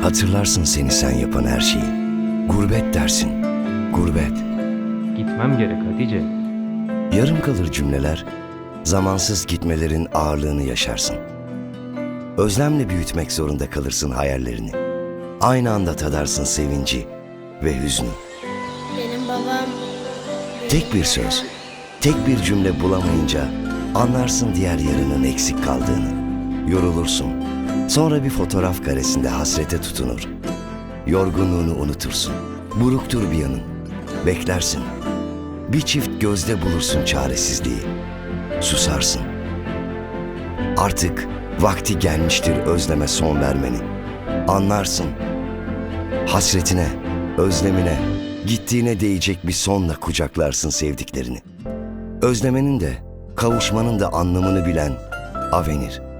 Hatırlarsın seni sen yapan her şeyi. Gurbet dersin. Gurbet. Gitmem gerek Hatice. Yarım kalır cümleler, zamansız gitmelerin ağırlığını yaşarsın. Özlemle büyütmek zorunda kalırsın hayallerini. Aynı anda tadarsın sevinci ve hüznü. Benim babam Tek bir söz, tek bir cümle bulamayınca anlarsın diğer yarının eksik kaldığını. Yorulursun. Sonra bir fotoğraf karesinde hasrete tutunur. Yorgunluğunu unutursun. Buruktur bir yanın. Beklersin. Bir çift gözde bulursun çaresizliği. Susarsın. Artık vakti gelmiştir özleme son vermenin. Anlarsın. Hasretine, özlemine, gittiğine değecek bir sonla kucaklarsın sevdiklerini. Özlemenin de, kavuşmanın da anlamını bilen Avenir.